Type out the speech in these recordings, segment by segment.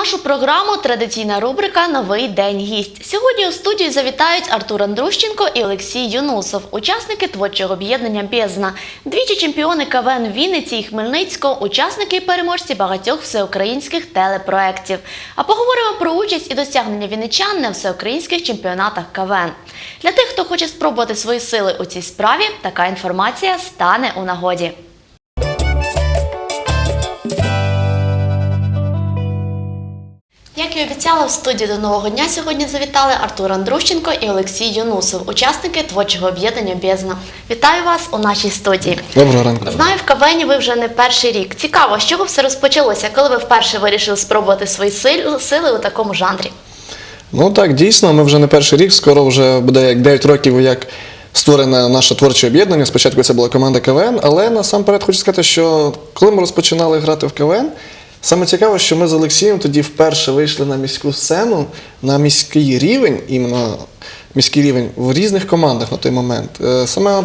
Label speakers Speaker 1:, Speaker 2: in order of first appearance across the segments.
Speaker 1: нашу програму традиційна рубрика Новий день гість. Сьогодні у студію завітають Артур Андрущенко і Олексій Юнусов, учасники творчого об'єднання Бездна, двічі чемпіони КВН Вінниці і Хмельницького, учасники і переможці багатьох всеукраїнських телепроєктів. А поговоримо про участь і досягнення вінничан на всеукраїнських чемпіонатах КВН. Для тих, хто хоче спробувати свої сили у цій справі, така інформація стане у нагоді. Як і обіцяла, в студії до нового дня сьогодні завітали Артур Андрущенко і Олексій Юнусов, учасники творчого об'єднання Бездна. Вітаю вас у нашій студії.
Speaker 2: Доброго ранку.
Speaker 1: Знаю, в КВНі ви вже не перший рік. Цікаво, з чого все розпочалося, коли ви вперше вирішили спробувати свої сили, сили у такому жанрі?
Speaker 2: Ну так, дійсно, ми вже не перший рік, скоро вже буде як 9 років, як створене наше творче об'єднання. Спочатку це була команда КВН, але насамперед хочу сказати, що коли ми розпочинали грати в КВН, саме цікаво, що ми з Олексієм тоді вперше вийшли на міську сцену, на міський рівень, іменно міський рівень в різних командах на той момент. Е, Саме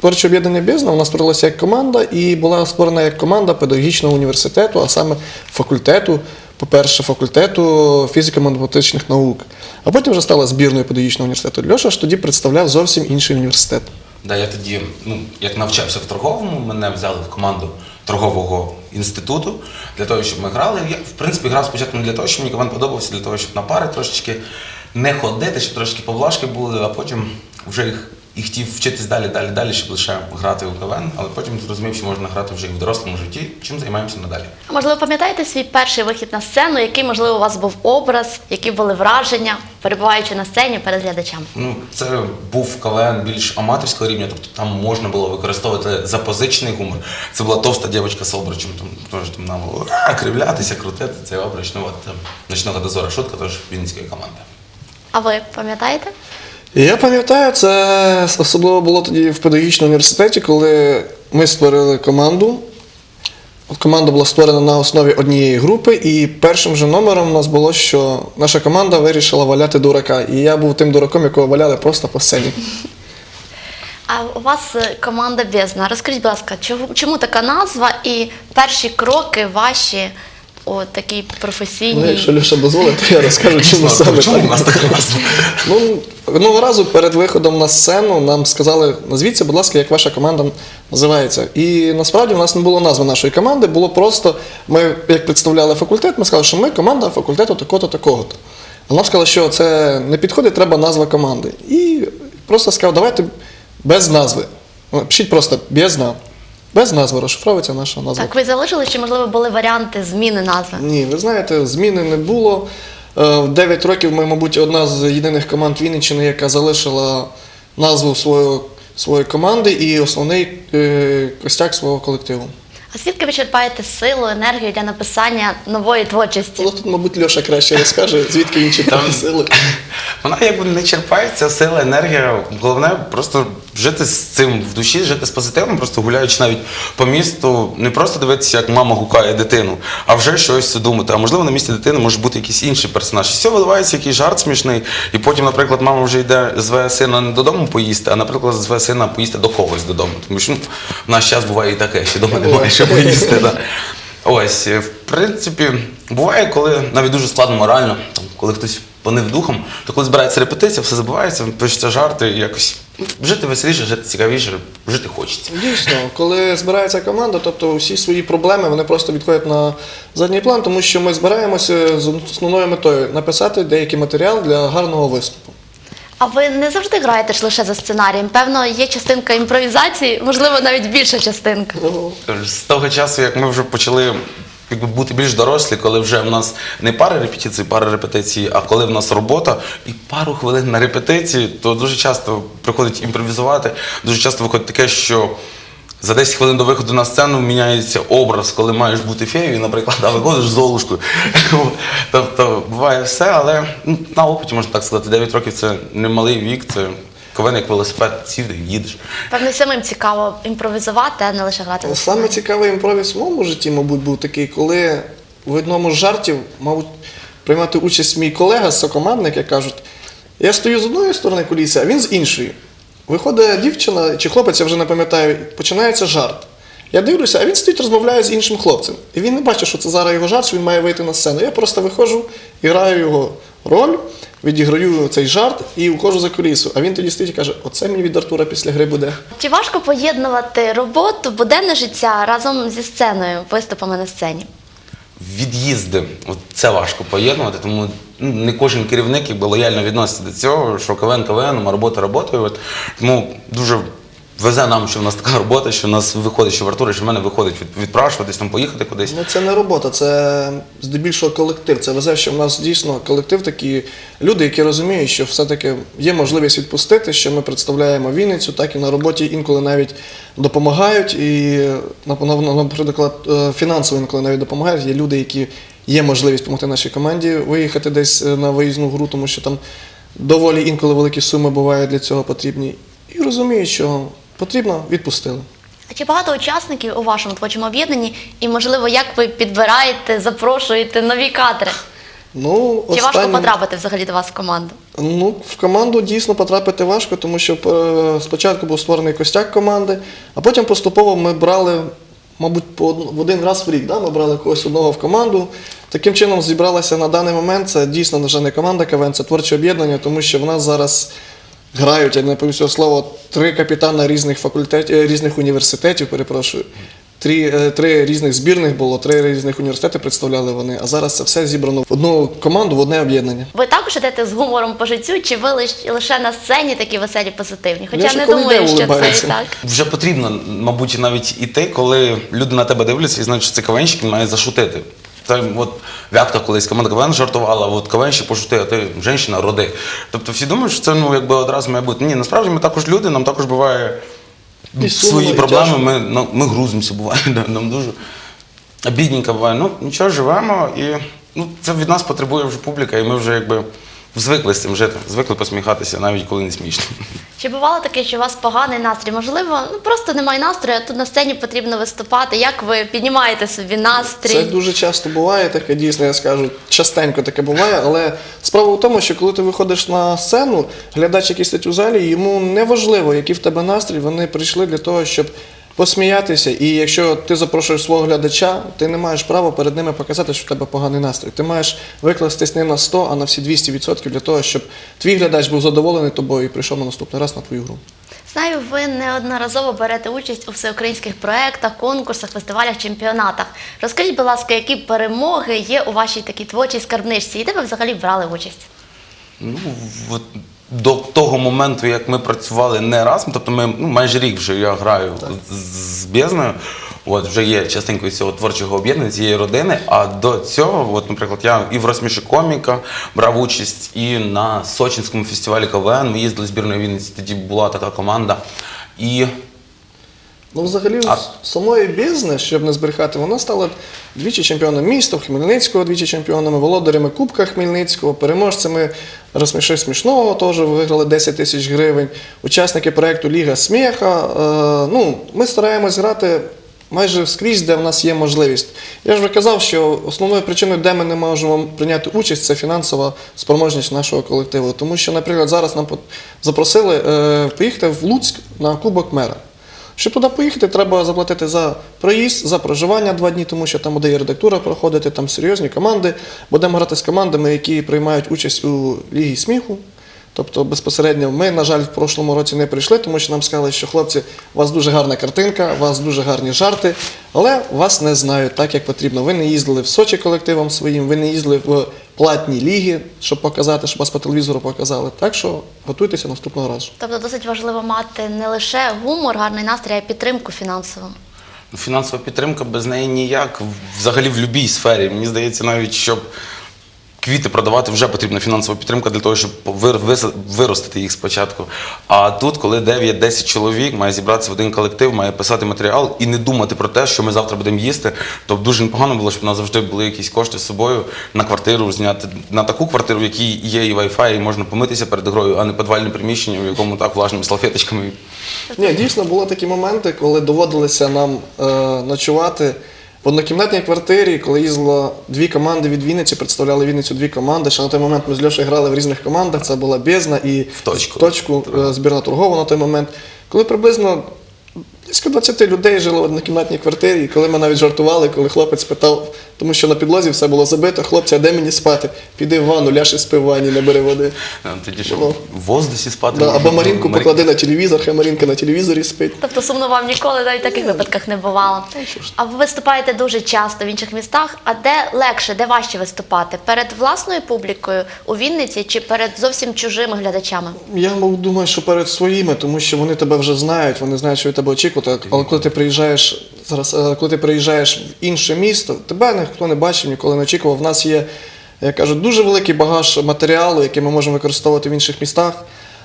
Speaker 2: Творче об'єднання Бездна у нас створилося як команда і була створена як команда педагогічного університету, а саме факультету, по-перше, факультету фізико-математичних наук. А потім вже стала збірною педагогічного університету. Льоша ж тоді представляв зовсім інший університет.
Speaker 3: Да, я тоді, ну, як навчався в торговому, мене взяли в команду торгового інституту для того, щоб ми грали. Я, в принципі, грав спочатку не для того, щоб мені команд подобався, для того, щоб на пари трошечки не ходити, щоб трошки поблажки були, а потім вже їх і хотів вчитись далі, далі, далі, щоб лише грати у КВН, але потім зрозумів, що можна грати вже і в дорослому житті, чим займаємося надалі.
Speaker 1: А Можливо, пам'ятаєте свій перший вихід на сцену, який, можливо, у вас був образ, які були враження, перебуваючи на сцені перед глядачами?
Speaker 3: Ну, це був КВН більш аматорського рівня, тобто там можна було використовувати запозичений гумор. Це була товста дівчинка з обручем, там теж там нам було кривлятися, крутити цей обруч. Ну от ночного дозора шутка теж вінницької команди.
Speaker 1: А ви пам'ятаєте?
Speaker 2: Я пам'ятаю, це особливо було тоді в педагогічному університеті, коли ми створили команду. Команда була створена на основі однієї групи, і першим же номером у нас було, що наша команда вирішила валяти дурака. І я був тим дураком, якого валяли просто по сцені.
Speaker 1: А у вас е, команда Бездна. Розкажіть, будь ласка, чому така назва і перші кроки ваші у такій професійній?
Speaker 2: Ну, якщо Леша дозволить, то я розкажу, чому саме
Speaker 3: Чому у нас така назва?
Speaker 2: Ну, одного разу перед виходом на сцену нам сказали, назвіться, будь ласка, як ваша команда називається. І насправді в нас не було назви нашої команди, було просто, ми як представляли факультет, ми сказали, що ми команда факультету такого-то, такого-то. А нам сказали, що це не підходить, треба назва команди. І просто сказав, давайте без назви. Пишіть просто без назви. Без назви розшифровується наша назва.
Speaker 1: Так, ви залишили, чи можливо були варіанти зміни назви?
Speaker 2: Ні, ви знаєте, зміни не було. Е, В 9 років ми, мабуть, одна з єдиних команд Вінниччини, яка залишила назву свого, своєї команди і основний е, костяк свого колективу.
Speaker 1: А звідки ви черпаєте силу, енергію для написання нової творчості?
Speaker 2: Ну, тут, мабуть, Льоша краще розкаже, звідки він читає сили.
Speaker 3: Вона якби не черпається, сила, енергія. Головне просто жити з цим в душі, жити з позитивом, просто гуляючи навіть по місту, не просто дивитися, як мама гукає дитину, а вже щось думати. А можливо, на місці дитини може бути якийсь інший персонаж. І все виливається якийсь жарт смішний. І потім, наприклад, мама вже йде зве сина не додому поїсти, а наприклад, зве сина поїсти до когось додому. Тому що ну, в наш час буває і таке, що вдома немає що поїсти. Да. Ось, е, в принципі, буває, коли навіть дуже складно морально, там, коли хтось понив духом, то коли збирається репетиція, все забувається, пишеться жарти, і якось ну, жити веселіше, жити цікавіше, жити хочеться.
Speaker 2: Дійсно, коли збирається команда, тобто всі свої проблеми вони просто відходять на задній план, тому що ми збираємося з основною метою написати деякий матеріал для гарного виступу.
Speaker 1: А ви не завжди граєте ж лише за сценарієм? Певно, є частинка імпровізації, можливо, навіть більша частинка.
Speaker 3: З того часу, як ми вже почали якби, бути більш дорослі, коли вже в нас не пари репетицій, пари репетицій, а коли в нас робота і пару хвилин на репетиції, то дуже часто приходить імпровізувати. Дуже часто виходить таке, що за 10 хвилин до виходу на сцену міняється образ, коли маєш бути феєю, наприклад, а виходиш з Золушкою. тобто буває все, але ну, на опиті можна так сказати, 9 років це не малий вік, це як велосипед, сів і їдеш.
Speaker 1: Певно, самим цікаво імпровізувати, а не лише грати за
Speaker 2: Саме цікавий імпровіз в моєму житті, мабуть, був такий, коли в одному з жартів, мабуть, приймати участь мій колега, сокомандник, як кажуть, я стою з одної сторони куліси, а він з іншої. Виходить дівчина чи хлопець, я вже не пам'ятаю, починається жарт. Я дивлюся, а він стоїть, розмовляє з іншим хлопцем. І він не бачить, що це зараз його жарт, що він має вийти на сцену. Я просто виходжу і граю його роль, відіграю цей жарт і уходжу за кулісу. А він тоді стоїть і каже: оце мені від Артура після гри буде.
Speaker 1: Чи важко поєднувати роботу, буденне життя разом зі сценою, виступами на сцені?
Speaker 3: Від'їзди, от це важко поєднувати, тому ну, не кожен керівник якби лояльно відноситься до цього, що КВН КВН, а робота роботою. Тому дуже везе нам, що в нас така робота, що в нас виходить, що в Артура, що в мене виходить від, відпрашуватись, там поїхати кудись.
Speaker 2: Ну, це не робота, це здебільшого колектив. Це везе, що в нас дійсно колектив такі люди, які розуміють, що все-таки є можливість відпустити, що ми представляємо Вінницю, так і на роботі інколи навіть допомагають. І, нап- наприклад, е, фінансово інколи навіть допомагають. Є люди, які є можливість допомогти нашій команді виїхати десь е, на виїзну гру, тому що там доволі інколи великі суми бувають для цього потрібні. І розуміють, що потрібно, відпустили.
Speaker 1: А чи багато учасників у вашому творчому об'єднанні? І, можливо, як ви підбираєте, запрошуєте нові кадри?
Speaker 2: Ну,
Speaker 1: Чи важко потрапити взагалі до вас в команду?
Speaker 2: Ну, в команду дійсно потрапити важко, тому що е, спочатку був створений костяк команди, а потім поступово ми брали, мабуть, по од- в один раз в рік. Да? Ми брали когось одного в команду. Таким чином зібралася на даний момент. Це дійсно вже не команда КВН, це творче об'єднання, тому що в нас зараз грають, я не цього слова, три капітана різних факультетів, е, різних університетів, перепрошую. Три, е, три різних збірних було, три різних університети представляли вони, а зараз це все зібрано в одну команду, в одне об'єднання.
Speaker 1: Ви також йдете з гумором по життю, чи ви лише на сцені такі веселі, позитивні? Хоча
Speaker 2: Леша,
Speaker 1: не думаю,
Speaker 2: йде,
Speaker 1: що це і так.
Speaker 3: Вже потрібно, мабуть, навіть іти, коли люди на тебе дивляться і знають, що це він має зашутити. Та от Вятка колись команда КВН жартувала, от КВН ще пошути, а ти жінка роди. Тобто всі думають, що це ну якби одразу має бути. Ні, насправді ми також люди, нам також буває
Speaker 2: І
Speaker 3: свої
Speaker 2: і
Speaker 3: проблеми. Ми, ну, ми грузимося, буває, нам дуже бідненько буває. Ну нічого, живемо, і ну, це від нас потребує вже публіка, і ми вже якби звикли з цим жити, звикли посміхатися, навіть коли не смішно.
Speaker 1: Чи бувало таке, що у вас поганий настрій? Можливо, ну просто немає настрою, а тут на сцені потрібно виступати. Як ви піднімаєте собі настрій?
Speaker 2: Це дуже часто буває, таке дійсно, я скажу, частенько таке буває, але справа в тому, що коли ти виходиш на сцену, глядач, який стоїть у залі, йому не важливо, який в тебе настрій, вони прийшли для того, щоб посміятися. І якщо ти запрошуєш свого глядача, ти не маєш права перед ними показати, що в тебе поганий настрій. Ти маєш викластись не на 100, а на всі 200% для того, щоб твій глядач був задоволений тобою і прийшов на наступний раз на твою гру.
Speaker 1: Знаю, ви неодноразово берете участь у всеукраїнських проєктах, конкурсах, фестивалях, чемпіонатах. Розкажіть, будь ласка, які перемоги є у вашій такій творчій скарбничці, і де ви взагалі брали участь?
Speaker 3: Ну, от до того моменту, як ми працювали не разом, тобто ми ну, майже рік вже я граю з, з Бєзною, от вже є частинкою цього творчого об'єднання, цієї родини. А до цього, от, наприклад, я і в розміші коміка брав участь, і на Сочинському фестивалі КВН ми їздили збірною Вінниці, тоді була така команда. І
Speaker 2: Ну, взагалі,
Speaker 3: А-
Speaker 2: з самої бізнес, щоб не збрехати, вона стала двічі чемпіоном міста, Хмельницького двічі чемпіонами, володарями Кубка Хмельницького, переможцями розсміши смішного теж виграли 10 тисяч гривень. Учасники проєкту Ліга Сміха. Е, ну, ми стараємось грати майже скрізь, де в нас є можливість. Я ж вже казав, що основною причиною, де ми не можемо прийняти участь, це фінансова спроможність нашого колективу. Тому що, наприклад, зараз нам запросили е, поїхати в Луцьк на Кубок мера. Щоб туди поїхати, треба заплатити за проїзд, за проживання два дні, тому що там буде і редактура проходити, там серйозні команди. Будемо грати з командами, які приймають участь у Лігі сміху. Тобто безпосередньо ми, на жаль, в прошлому році не прийшли, тому що нам сказали, що хлопці, у вас дуже гарна картинка, у вас дуже гарні жарти, але вас не знають так, як потрібно. Ви не їздили в Сочі колективом своїм, ви не їздили в платні ліги, щоб показати, щоб вас по телевізору показали. Так що готуйтеся наступного разу.
Speaker 1: Тобто досить важливо мати не лише гумор, гарний настрій, а й підтримку фінансову.
Speaker 3: Ну, Фінансова підтримка без неї ніяк, взагалі в будь-якій сфері. Мені здається, навіть щоб квіти продавати, вже потрібна фінансова підтримка для того, щоб вир- виростити їх спочатку. А тут, коли 9-10 чоловік має зібратися в один колектив, має писати матеріал і не думати про те, що ми завтра будемо їсти, то дуже непогано було, щоб у нас завжди були якісь кошти з собою на квартиру, зняти на таку квартиру, в якій є і Wi-Fi, і можна помитися перед грою, а не підвальне приміщення, в якому так влажними салфеточками.
Speaker 2: Ні, дійсно були такі моменти, коли доводилося нам е, ночувати в однокімнатній квартирі, коли їздило дві команди від Вінниці, представляли Вінницю дві команди. Ще на той момент ми з Льошею грали в різних командах. Це була бізна і
Speaker 3: В точку.
Speaker 2: точку е, збірна торгова на той момент. Коли приблизно Близько 20 людей жило в однокімнатній квартирі, і коли ми навіть жартували, коли хлопець питав, тому що на підлозі все було забито, хлопці, а де мені спати? Піди в ванну, ляж і спи в ванні, не бери води.
Speaker 3: Тоді що
Speaker 2: Ну.
Speaker 3: в воздусі спати.
Speaker 2: Да,
Speaker 3: можна.
Speaker 2: або Марінку
Speaker 3: Марі-
Speaker 2: поклади на телевізор, хай Марінка на телевізорі спить.
Speaker 1: Тобто сумно вам ніколи навіть в таких випадках не бувало. А ви виступаєте дуже часто в інших містах. А де легше, де важче виступати? Перед власною публікою у Вінниці чи перед зовсім чужими глядачами?
Speaker 2: Я мов, думаю, що перед своїми, тому що вони тебе вже знають, вони знають, що від тебе очікувати. Але коли ти приїжджаєш зараз, е, коли ти приїжджаєш в інше місто, тебе ніхто не бачив, ніколи не очікував. В нас є, я кажу, дуже великий багаж матеріалу, який ми можемо використовувати в інших містах.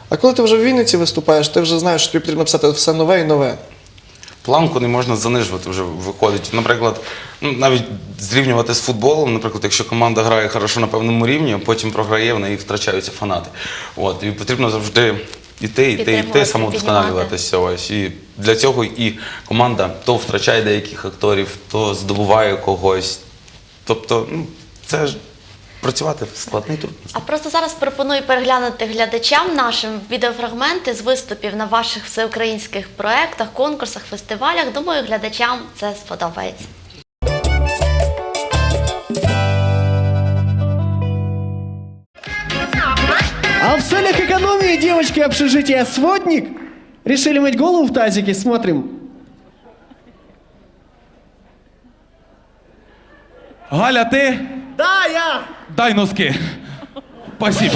Speaker 2: А коли ти вже в Вінниці виступаєш, ти вже знаєш, що тобі потрібно писати все нове і нове.
Speaker 3: Планку не можна занижувати вже виходить. Наприклад, ну навіть зрівнювати з футболом, наприклад, якщо команда грає хорошо на певному рівні, а потім програє, в неї втрачаються фанати. От і потрібно завжди іти, іти, іти,
Speaker 1: Підтримувати,
Speaker 3: самовдосконалюватися. Ось і для цього і команда то втрачає деяких акторів, то здобуває когось. Тобто, ну це ж працювати складний труд.
Speaker 1: А просто зараз пропоную переглянути глядачам нашим відеофрагменти з виступів на ваших всеукраїнських проєктах, конкурсах, фестивалях. Думаю, глядачам це сподобається.
Speaker 4: Экономии девочки общежития «Сводник» решили мыть голову в тазике. Смотрим.
Speaker 5: Галя, ти
Speaker 4: Да, я!
Speaker 5: дай носки. Спасибо.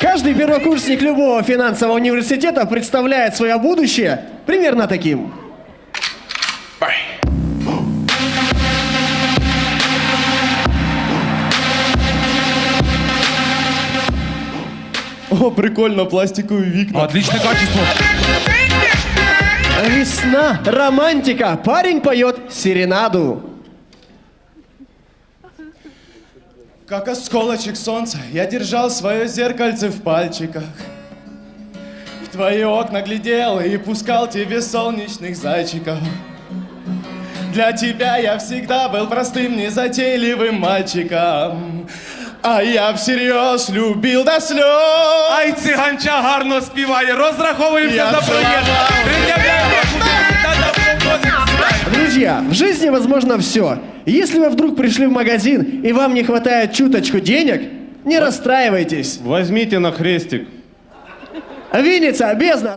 Speaker 4: Каждый первокурсник любого финансового университета представляет свое будущее примерно таким. О, прикольно, пластиковые вікна.
Speaker 5: Отличное качество.
Speaker 4: Весна, романтика, парень поет серенаду.
Speaker 6: Как осколочек солнца, я держал свое зеркальце в пальчиках. В твои окна глядел и пускал тебе солнечных зайчиков. Для тебя я всегда был простым, незатейливым мальчиком. А я всерьез любил до слез.
Speaker 5: Ай, циганча гарно співає. Розраховуємося
Speaker 6: Я
Speaker 5: за проєкт.
Speaker 6: целовал.
Speaker 5: Пред'являємо документи та допомогти.
Speaker 4: Друзья, в жизни возможно все. Если вы вдруг пришли в магазин и вам не хватает чуточку денег, не расстраивайтесь.
Speaker 6: Возьмите на хрестик.
Speaker 4: Винница, бездна.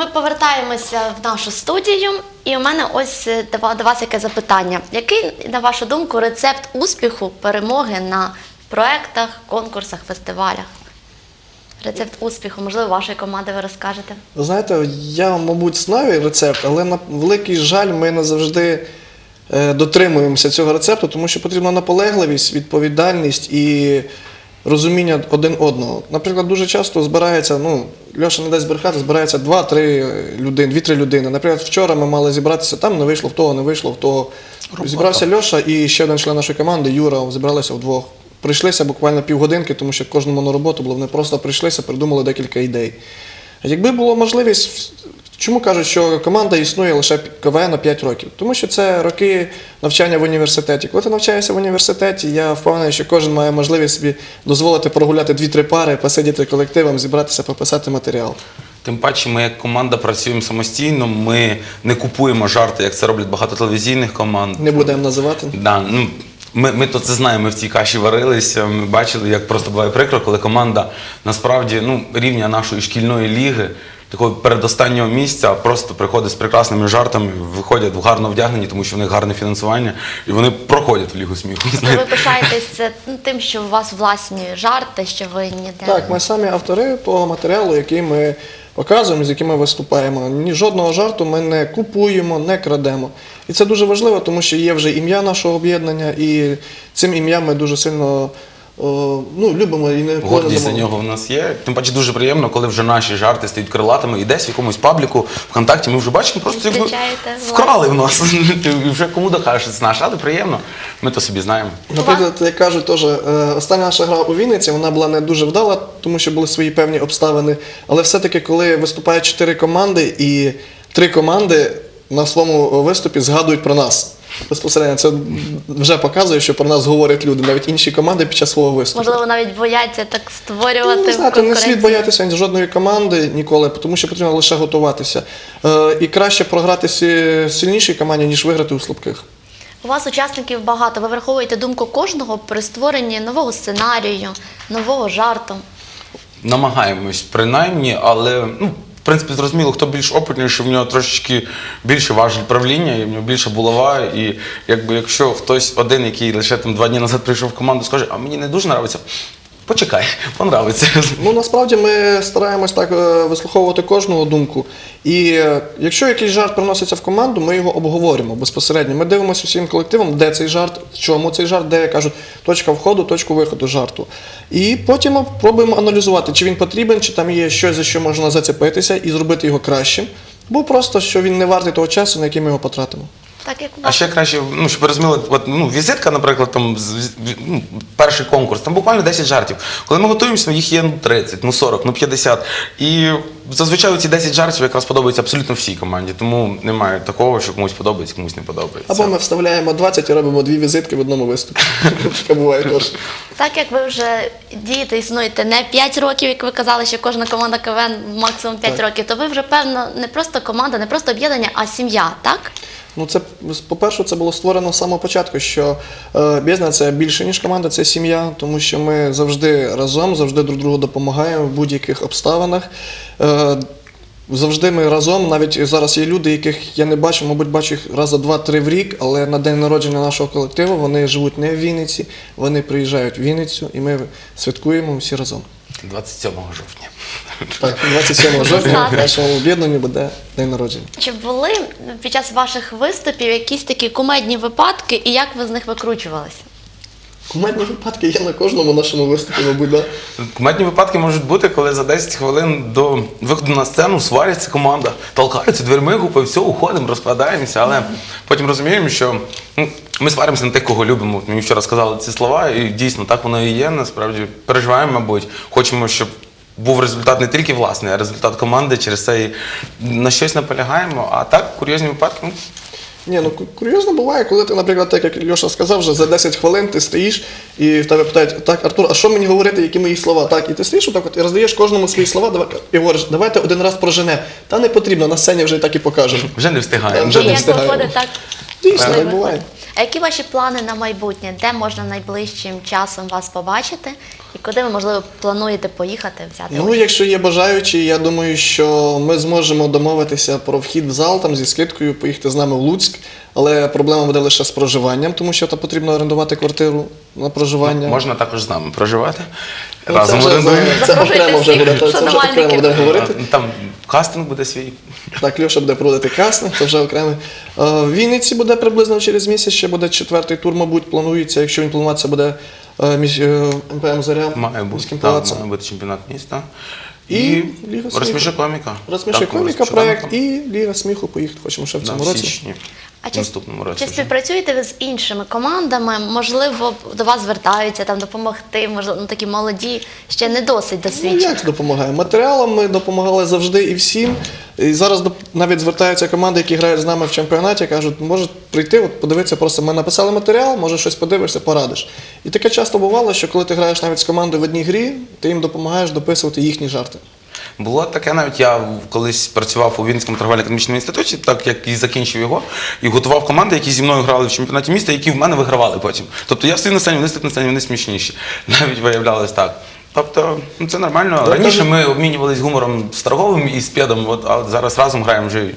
Speaker 1: Ми повертаємося в нашу студію, і у мене ось е, до вас яке запитання. Який, на вашу думку, рецепт успіху перемоги на проектах, конкурсах, фестивалях? Рецепт успіху, можливо, вашої команди ви розкажете.
Speaker 2: Ви знаєте, я, мабуть, знаю рецепт, але на великий жаль, ми не завжди е, дотримуємося цього рецепту, тому що потрібна наполегливість, відповідальність і розуміння один одного. Наприклад, дуже часто збирається, ну, Льоша не дасть брехати, збирається 2-3 людини, 2-3 людини. Наприклад, вчора ми мали зібратися, там не вийшло в того, не вийшло в того. Зібрався Льоша і ще один член нашої команди, Юра, зібралися вдвох. Прийшлися буквально півгодинки, тому що кожному на роботу було. Вони просто прийшлися, придумали декілька ідей. Якби була можливість, чому кажуть, що команда існує лише КВН на 5 років? Тому що це роки навчання в університеті. Коли ти навчаєшся в університеті, я впевнений, що кожен має можливість собі дозволити прогуляти 2-3 пари, посидіти колективом, зібратися, пописати матеріал.
Speaker 3: Тим паче, ми як команда працюємо самостійно, ми не купуємо жарти, як це роблять багато телевізійних команд.
Speaker 2: Не будемо називати.
Speaker 3: Да, ну, ми, ми то це знаємо, ми в цій каші варилися. Ми бачили, як просто буває прикро, коли команда насправді ну, рівня нашої шкільної ліги, такого передостаннього місця, просто приходить з прекрасними жартами, виходять в гарно вдягнені, тому що в них гарне фінансування, і вони проходять в лігу сміху.
Speaker 1: Ви ну, тим, що у вас власні жарти, що ви ніде.
Speaker 2: Так, ми самі автори того матеріалу, який ми показуємо, з яким ми виступаємо. Ні жодного жарту ми не купуємо, не крадемо. І це дуже важливо, тому що є вже ім'я нашого об'єднання, і цим ім'ям ми дуже сильно о, ну, любимо і не
Speaker 3: Гордість за нього в нас є. Тим паче дуже приємно, коли вже наші жарти стають крилатими, і десь в якомусь пабліку ВКонтакті ми вже бачимо, просто якби
Speaker 1: Зустрічаєте
Speaker 3: вкрали в нас. І вже кому докажеш, що це наше, але приємно. Ми то собі знаємо.
Speaker 2: Наприклад, як кажуть, теж, е, остання наша гра у Вінниці, вона була не дуже вдала, тому що були свої певні обставини. Але все-таки, коли виступають чотири команди, і три команди на своєму виступі згадують про нас. Безпосередньо це вже показує, що про нас говорять люди, навіть інші команди під час свого виступу.
Speaker 1: Можливо, навіть бояться так
Speaker 2: Ну,
Speaker 1: створювати
Speaker 2: ви знаєте, не слід боятися ні жодної команди ніколи, тому що потрібно лише готуватися. Е, і краще програти сильнішій команді, ніж виграти у слабких.
Speaker 1: У вас учасників багато. Ви враховуєте думку кожного при створенні нового сценарію, нового жарту.
Speaker 3: Намагаємось принаймні, але ну, в принципі зрозуміло, хто більш опитніший, в нього трошечки більше важель правління, і в нього більше булава. І якби якщо хтось один, який лише там два дні назад прийшов в команду, скаже, а мені не дуже подобається, почекай, понравиться.
Speaker 2: Ну насправді ми стараємось так е, вислуховувати кожного думку. І е, якщо якийсь жарт приноситься в команду, ми його обговорюємо безпосередньо. Ми дивимося усім колективом, де цей жарт, в чому цей жарт, де кажуть точка входу, точку виходу жарту. І потім ми пробуємо аналізувати, чи він потрібен, чи там є щось, за що можна зацепитися і зробити його кращим, бо просто що він не вартий того часу, на який ми його потратимо.
Speaker 1: Так як у
Speaker 3: А ще краще, ну щоб ви розуміли, от ну візитка, наприклад, там з- з- ну, перший конкурс, там буквально 10 жартів. Коли ми готуємося, їх є ну 30, ну 40, ну 50. І зазвичай ці 10 жартів якраз подобаються абсолютно всій команді. Тому немає такого, що комусь подобається, комусь не подобається.
Speaker 2: Або ми вставляємо 20 і робимо дві візитки в одному виступі. Таке буває теж.
Speaker 1: Так як ви вже дієте, існуєте не 5 років, як ви казали, що кожна команда КВН максимум 5
Speaker 2: Так.
Speaker 1: років, то ви вже певно не просто команда, не просто об'єднання, а сім'я, так?
Speaker 2: Ну, це по-перше, це було створено з самого початку, що е, бізнес це більше ніж команда, це сім'я, тому що ми завжди разом, завжди друг другу допомагаємо в будь-яких обставинах. Е, завжди ми разом. Навіть зараз є люди, яких я не бачу, мабуть, бачу їх раз за два-три в рік, але на день народження нашого колективу вони живуть не в Вінниці, вони приїжджають в Вінницю і ми святкуємо всі разом.
Speaker 3: 27 жовтня.
Speaker 2: Так, 27 жовтня в нашому об'єднанні буде день народження.
Speaker 1: Чи були під час ваших виступів якісь такі кумедні випадки, і як ви з них викручувалися?
Speaker 2: Кумедні випадки є на кожному нашому виступі, мабуть, да.
Speaker 3: Кумедні випадки можуть бути, коли за 10 хвилин до виходу на сцену свариться команда, толкаються дверми, гупи, все, уходимо, розпадаємося, але потім розуміємо, що ну, ми сваримося на тих, кого любимо. Мені вчора сказали ці слова, і дійсно так воно і є. Насправді переживаємо, мабуть, хочемо, щоб. Був результат не тільки власний, а результат команди через це і на щось наполягаємо. А так, курйозні випадки.
Speaker 2: Ні, ну курйозно буває, коли ти, наприклад, так як Льоша сказав, вже за 10 хвилин ти стоїш і в тебе питають, так, Артур, а що мені говорити, які мої слова? Так, і ти стоїш отак от і роздаєш кожному свої слова, давай, і говориш, давайте один раз прожене. Та не потрібно, на сцені вже і так і покажемо.
Speaker 3: Вже не встигаємо.
Speaker 2: Вже не встигаємо.
Speaker 1: виходить так?
Speaker 2: Дійсно, буває.
Speaker 1: А які ваші плани на майбутнє? Де можна найближчим часом вас побачити? І куди ви, можливо, плануєте поїхати взяти?
Speaker 2: Ну,
Speaker 1: участь?
Speaker 2: якщо є бажаючі, я думаю, що ми зможемо домовитися про вхід в зал там зі скидкою, поїхати з нами в Луцьк. Але проблема буде лише з проживанням, тому що там потрібно орендувати квартиру на проживання.
Speaker 3: Можна також з нами проживати.
Speaker 2: Ну,
Speaker 3: Разом
Speaker 2: це вже,
Speaker 3: орендуємо.
Speaker 2: це
Speaker 1: Запрошуйте
Speaker 2: окремо вже
Speaker 1: всіх
Speaker 2: буде, це вже окремо
Speaker 1: шанувальників.
Speaker 2: будемо говорити.
Speaker 3: Там кастинг буде свій.
Speaker 2: Так, Льоша буде проводити кастинг, це вже окремий. Е, В Вінниці буде приблизно через місяць, ще буде четвертий тур, мабуть, планується. Якщо він плануватися буде е, між е, МПМ Заря
Speaker 3: Має бути,
Speaker 2: міським
Speaker 3: так,
Speaker 2: палацом.
Speaker 3: має бути чемпіонат міста.
Speaker 2: І
Speaker 3: І,
Speaker 2: Ліга сміху.
Speaker 3: розсміши коміка.
Speaker 2: Розсміши коміка
Speaker 3: проєкт
Speaker 2: проект і Ліга сміху поїхати хочемо ще в цьому
Speaker 3: да,
Speaker 2: році.
Speaker 3: січні.
Speaker 1: А чи,
Speaker 3: наступному році.
Speaker 1: чи
Speaker 3: вже.
Speaker 1: співпрацюєте ви з іншими командами? Можливо, до вас звертаються там допомогти, можливо, ну, такі молоді, ще не досить
Speaker 2: Ну, як допомагає? Матеріалом ми допомагали завжди і всім. І зараз навіть звертаються команди, які грають з нами в чемпіонаті, кажуть, можуть прийти, от подивитися, просто ми написали матеріал, може щось подивишся, порадиш. І таке часто бувало, що коли ти граєш навіть з командою в одній грі, ти їм допомагаєш дописувати їхні жарти.
Speaker 3: Було таке навіть я колись працював у Вінницькому торговельно-економічному інституті, так як і закінчив його, і готував команди, які зі мною грали в чемпіонаті міста, які в мене вигравали потім. Тобто я стою на сцені, вони стоять на сцені, вони смішніші. Навіть виявлялось так. Тобто, ну це нормально. Раніше ми обмінювались гумором з торговим і з п'єдом, от, а зараз разом граємо вже.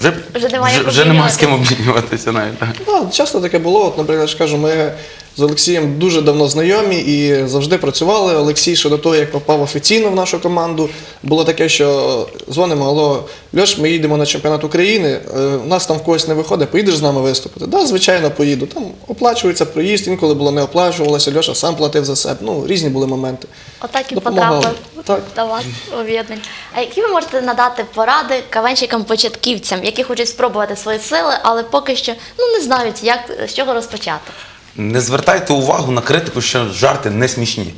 Speaker 3: Вже,
Speaker 1: Вже немає як
Speaker 3: вже, вже нема з ким обмінюватися навіть. так.
Speaker 2: Да, часто таке було. От, наприклад, я ж кажу, ми з Олексієм дуже давно знайомі і завжди працювали. Олексій ще до того, як попав офіційно в нашу команду, було таке, що дзвонимо, алло, Льош, ми їдемо на чемпіонат України, е, у нас там в когось не виходить, поїдеш з нами виступити? Да, звичайно, поїду. Там оплачується проїзд, інколи було не оплачувалося, Льоша сам платив за себе. Ну, різні були моменти.
Speaker 1: Отак і
Speaker 2: Допомагали.
Speaker 1: потрапив
Speaker 2: Так.
Speaker 1: до вас об'єднань. А які ви можете надати поради кавенщикам-початківцям, які хочуть спробувати свої сили, але поки що ну не знають, як з чого розпочати?
Speaker 3: Не звертайте увагу на критику, що жарти не смішні.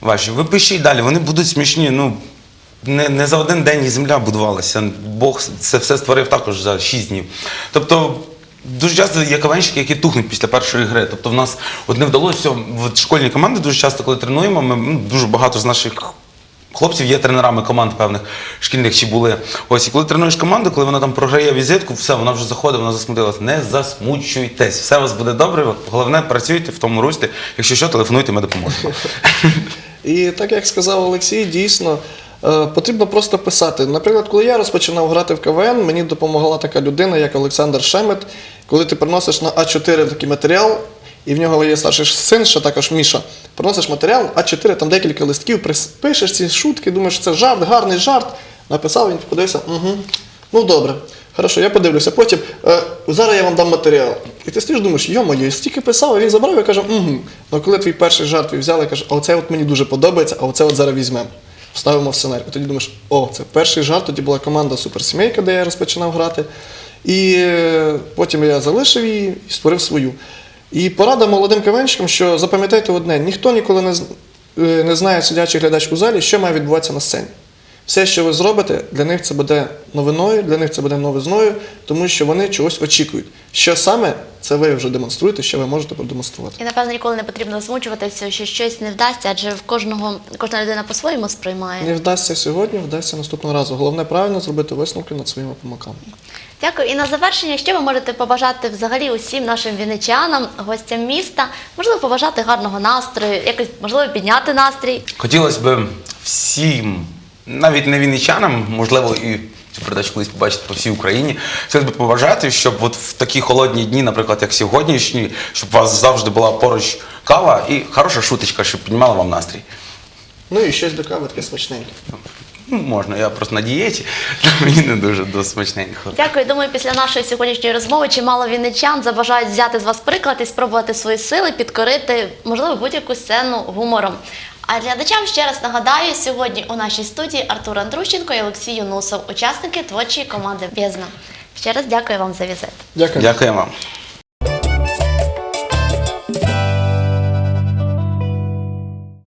Speaker 3: Ваші. Ви пишіть далі, вони будуть смішні. Ну, не, не за один день і земля будувалася. Бог це все створив також за 6 днів. Тобто Дуже часто є кавенщики, які тухнуть після першої гри. Тобто в нас от не вдалося в школьні команди дуже часто, коли тренуємо, ми ну, дуже багато з наших хлопців є тренерами команд певних шкільних чи були. Ось і коли тренуєш команду, коли вона там програє візитку, все, вона вже заходить, вона засмутилась. Не засмучуйтесь, все у вас буде добре. Головне, працюйте в тому руслі. Якщо що, телефонуйте, ми допоможемо.
Speaker 2: І так як сказав Олексій, дійсно е, потрібно просто писати. Наприклад, коли я розпочинав грати в КВН, мені допомагала така людина, як Олександр Шемет. Коли ти приносиш на А4 такий матеріал, і в нього є старший син, ще також Міша. Приносиш матеріал, А4, там декілька листків, пишеш ці шутки, думаєш, це жарт, гарний жарт. Написав, він подивився, угу. Ну добре. Хорошо, я подивлюся. Потім е, зараз я вам дам матеріал. І ти стоїш, думаєш, йо-моє, стільки писав, а він забрав і каже, угу. Ну коли твій перший жарт взяли, каже, а оце от мені дуже подобається, а оце от зараз візьмемо. Вставимо в сценарій. І тоді думаєш, о, це перший жарт, тоді була команда Суперсімейка, де я розпочинав грати. І потім я залишив її і створив свою. І порада молодим кавенщикам, що запам'ятайте одне: ніхто ніколи не, е, не знає, сидячий глядач у залі, що має відбуватися на сцені. Все, що ви зробите, для них це буде новиною, для них це буде новизною, тому що вони чогось очікують. Що саме це ви вже демонструєте, що ви можете продемонструвати.
Speaker 1: І напевно ніколи не потрібно засмучуватися, що щось не вдасться, адже в кожного кожна людина по-своєму сприймає.
Speaker 2: Не вдасться сьогодні, вдасться наступного разу. Головне правильно зробити висновки над своїми помилками.
Speaker 1: Дякую. І на завершення, що ви можете побажати взагалі усім нашим вінничанам, гостям міста? Можливо, побажати гарного настрою, якось можливо підняти настрій.
Speaker 3: Хотілося б всім, навіть не вінничанам, можливо, і цю передачу колись побачити по всій Україні. Хотілося б побажати, щоб от в такі холодні дні, наприклад, як сьогоднішні, щоб у вас завжди була поруч кава і хороша шуточка, щоб піднімала вам настрій.
Speaker 2: Ну і щось до кави таке смачненьке.
Speaker 3: Ну, можна, я просто на дієті, мені не дуже до смачненького.
Speaker 1: Дякую. Думаю, після нашої сьогоднішньої розмови чимало вінничан забажають взяти з вас приклад і спробувати свої сили підкорити, можливо, будь-яку сцену гумором. А глядачам ще раз нагадаю, сьогодні у нашій студії Артур Андрущенко і Олексій Юнусов, учасники творчої команди Бездна. Ще раз дякую вам за візит.
Speaker 2: Дякую.
Speaker 3: Дякую вам.